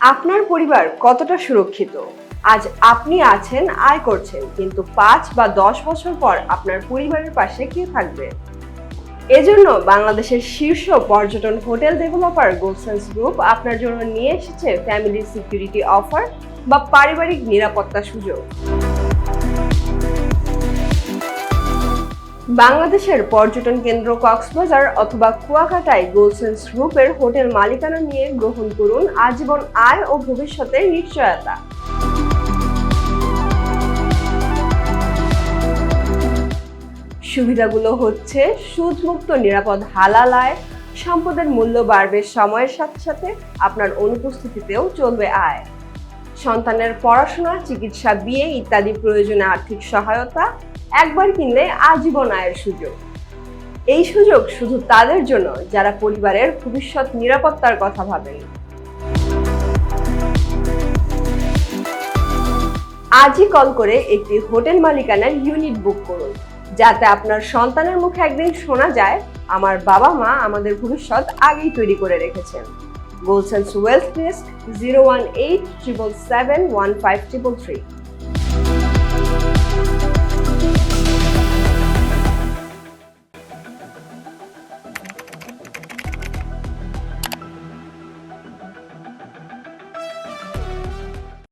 আপনার পরিবার কতটা সুরক্ষিত? আজ আপনি আছেন, আয় করছেন, কিন্তু পাঁচ বা দশ বছর পর আপনার পরিবারের পাশে কে থাকবে? এজন্য বাংলাদেশের শীর্ষ পর্যটন হোটেল ডেভেলপার গোলসেন্স গ্রুপ আপনার জন্য নিয়ে এসেছে ফ্যামিলি সিকিউরিটি অফার বা পারিবারিক নিরাপত্তা সুযোগ। বাংলাদেশের পর্যটন কেন্দ্র কক্সবাজার অথবা কুয়াকাটায় গোলসেন্স গ্রুপের হোটেল মালিকানা নিয়ে গ্রহণ করুন আজীবন আয় ও ভবিষ্যতের নিশ্চয়তা। সুবিধাগুলো হচ্ছে, সুদমুক্ত নিরাপদ হালাল আয়, সম্পদের মূল্য বাড়বে সময়ের সাথে সাথে, আপনার অনুপস্থিতিতেও চলবে আয়। সন্তানের পড়াশোনা, চিকিৎসা, বিয়ে ইত্যাদি প্রয়োজনে আর্থিক সহায়তা একবার কিনলে আজীবন আয়ের সুযোগ। এই সুযোগ শুধু তাদের জন্য, যারা পরিবারের ভবিষ্যৎ নিরাপত্তার কথা ভাবেন। আজই কল করে একটি হোটেল মালিকানার ইউনিট বুক করুন, যাতে আপনার সন্তানের মুখে একদিন শোনা যায়, আমার বাবা মা আমাদের ভবিষ্যৎ আগেই তৈরি করে রেখেছেন। গোলসেন্স wealth desk zero one eight triple seven one five triple three